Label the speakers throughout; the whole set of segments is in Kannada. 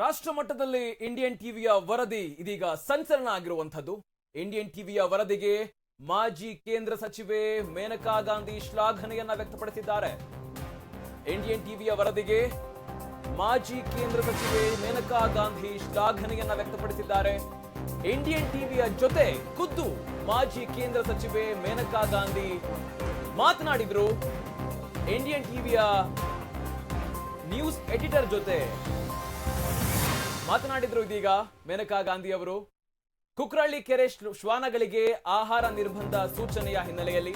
Speaker 1: ರಾಷ್ಟ್ರ ಮಟ್ಟದಲ್ಲಿ ಇಂಡಿಯನ್ ಟಿವಿಯ ವರದಿ ಇದೀಗ ಸಂಚಲನ ಆಗಿರುವಂಥದ್ದು. ಇಂಡಿಯನ್ ಟಿವಿಯ ವರದಿಗೆ ಮಾಜಿ ಕೇಂದ್ರ ಸಚಿವೆ ಮೇನಕಾ ಗಾಂಧಿ ಶ್ಲಾಘನೆಯನ್ನ ವ್ಯಕ್ತಪಡಿಸಿದ್ದಾರೆ. ಇಂಡಿಯನ್ ಟಿವಿಯ ವರದಿಗೆ ಮಾಜಿ ಕೇಂದ್ರ ಸಚಿವೆ ಮೇನಕಾ ಗಾಂಧಿ ಶ್ಲಾಘನೆಯನ್ನ ವ್ಯಕ್ತಪಡಿಸಿದ್ದಾರೆ. ಇಂಡಿಯನ್ ಟಿವಿಯ ಜೊತೆ ಖುದ್ದು ಮಾಜಿ ಕೇಂದ್ರ ಸಚಿವೆ ಮೇನಕಾ ಗಾಂಧಿ ಮಾತನಾಡಿದ್ರು. ಇಂಡಿಯನ್ ಟಿವಿಯ ನ್ಯೂಸ್ ಎಡಿಟರ್ ಜೊತೆ ಮಾತನಾಡಿದ್ರು ಇದೀಗ ಮೇನಕಾ ಗಾಂಧಿ ಅವರು. ಕುಕ್ರಳ್ಳಿ ಕೆರೆ ಶ್ವಾನಗಳಿಗೆ ಆಹಾರ ನಿರ್ಬಂಧ ಸೂಚನೆಯ ಹಿನ್ನೆಲೆಯಲ್ಲಿ.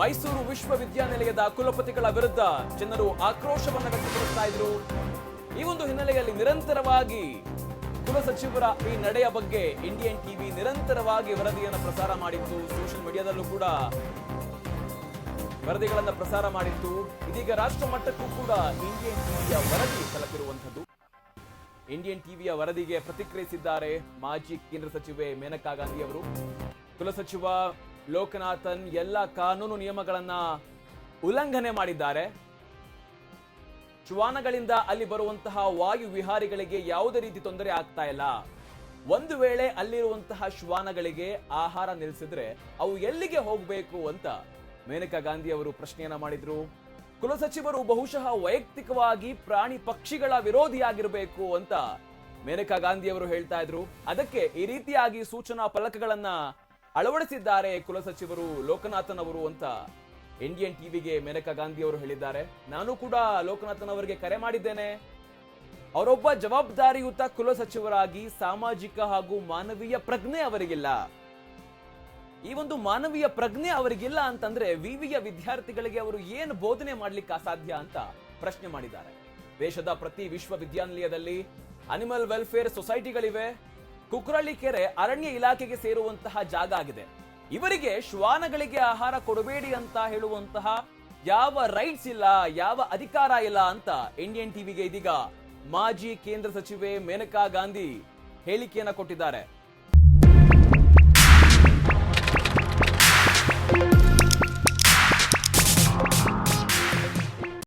Speaker 1: ಮೈಸೂರು ವಿಶ್ವವಿದ್ಯಾನಿಲಯದ ಕುಲಪತಿಗಳ ವಿರುದ್ಧ ಜನರು ಆಕ್ರೋಶವನ್ನು ವ್ಯಕ್ತಪಡಿಸ್ತಾ ಇದ್ರು. ಈ ಒಂದು ಹಿನ್ನೆಲೆಯಲ್ಲಿ ನಿರಂತರವಾಗಿ ಕುಲಸಚಿವರ ಈ ನಡೆಯ ಬಗ್ಗೆ ಇಂಡಿಯನ್ ಟಿವಿ ನಿರಂತರವಾಗಿ ವರದಿಯನ್ನು ಪ್ರಸಾರ ಮಾಡಿತ್ತು. ಸೋಷಿಯಲ್ ಮೀಡಿಯಾದಲ್ಲೂ ಕೂಡ ವರದಿಗಳನ್ನು ಪ್ರಸಾರ ಮಾಡಿತ್ತು. ಇದೀಗ ರಾಷ್ಟ್ರ ಮಟ್ಟಕ್ಕೂ ಕೂಡ ಇಂಡಿಯನ್ ಟಿವಿಯ ವರದಿ ತಲುಪಿರುವಂಥದ್ದು. ಇಂಡಿಯನ್ ಟಿವಿಯ ವರದಿಗೆ ಪ್ರತಿಕ್ರಿಯಿಸಿದ್ದಾರೆ ಮಾಜಿ ಕೇಂದ್ರ ಸಚಿವೆ ಮೇನಕಾ ಗಾಂಧಿ ಅವರು. ಕುಲಸಚಿವ ಲೋಕನಾಥನ್ ಎಲ್ಲ ಕಾನೂನು ನಿಯಮಗಳನ್ನ ಉಲ್ಲಂಘನೆ ಮಾಡಿದ್ದಾರೆ. ಶ್ವಾನಗಳಿಂದ ಅಲ್ಲಿ ಬರುವಂತಹ ವಾಯು ವಿಹಾರಿಗಳಿಗೆ ಯಾವುದೇ ರೀತಿ ತೊಂದರೆ ಆಗ್ತಾ ಇಲ್ಲ. ಒಂದು ವೇಳೆ ಅಲ್ಲಿರುವಂತಹ ಶ್ವಾನಗಳಿಗೆ ಆಹಾರ ನಿಲ್ಲಿಸಿದ್ರೆ ಅವು ಎಲ್ಲಿಗೆ ಹೋಗಬೇಕು ಅಂತ ಮೇನಕಾ ಗಾಂಧಿ ಅವರು ಪ್ರಶ್ನೆಯನ್ನ ಮಾಡಿದ್ರು. ಕುಲಸಚಿವರು ಬಹುಶಃ ವೈಯಕ್ತಿಕವಾಗಿ ಪ್ರಾಣಿ ಪಕ್ಷಿಗಳ ವಿರೋಧಿಯಾಗಿರಬೇಕು ಅಂತ ಮೇನಕಾ ಗಾಂಧಿ ಅವರು ಹೇಳ್ತಾ ಇದ್ರು. ಅದಕ್ಕೆ ಈ ರೀತಿಯಾಗಿ ಸೂಚನಾ ಫಲಕಗಳನ್ನ ಅಳವಡಿಸಿದ್ದಾರೆ ಕುಲಸಚಿವರು ಲೋಕನಾಥನ್ ಅವರು ಅಂತ ಇಂಡಿಯನ್ ಟಿವಿಗೆ ಮೇನಕಾ ಗಾಂಧಿ ಅವರು ಹೇಳಿದ್ದಾರೆ. ನಾನು ಕೂಡ ಲೋಕನಾಥನ್ ಅವರಿಗೆ ಕರೆ ಮಾಡಿದ್ದೇನೆ. ಅವರೊಬ್ಬ ಜವಾಬ್ದಾರಿಯುತ ಕುಲಸಚಿವರಾಗಿ ಸಾಮಾಜಿಕ ಹಾಗೂ ಮಾನವೀಯ ಪ್ರಜ್ಞೆ ಅವರಿಗಿಲ್ಲ. ಈ ಒಂದು ಮಾನವೀಯ ಪ್ರಜ್ಞೆ ಅವರಿಗಿಲ್ಲ ಅಂತಂದ್ರೆ ವಿವಿಯ ವಿದ್ಯಾರ್ಥಿಗಳಿಗೆ ಅವರು ಏನು ಬೋಧನೆ ಮಾಡ್ಲಿಕ್ಕೆ ಅಸಾಧ್ಯ ಅಂತ ಪ್ರಶ್ನೆ ಮಾಡಿದ್ದಾರೆ. ದೇಶದ ಪ್ರತಿ ವಿಶ್ವವಿದ್ಯಾನಿಲಯದಲ್ಲಿ ಅನಿಮಲ್ ವೆಲ್ಫೇರ್ ಸೊಸೈಟಿಗಳಿವೆ ಕುಕ್ರಳ್ಳಿ ಕೆರೆ ಅರಣ್ಯ ಇಲಾಖೆಗೆ ಸೇರುವಂತಹ ಜಾಗ ಆಗಿದೆ. ಇವರಿಗೆ ಶ್ವಾನಗಳಿಗೆ ಆಹಾರ ಕೊಡಬೇಡಿ ಅಂತ ಹೇಳುವಂತಹ ಯಾವ ರೈಟ್ಸ್ ಇಲ್ಲ, ಯಾವ ಅಧಿಕಾರ ಇಲ್ಲ ಅಂತ ಇಂಡಿಯನ್ ಟಿವಿಗೆ ಇದೀಗ ಮಾಜಿ ಕೇಂದ್ರ ಸಚಿವೆ ಮೇನಕಾ ಗಾಂಧಿ ಹೇಳಿಕೆಯನ್ನ ಕೊಟ್ಟಿದ್ದಾರೆ.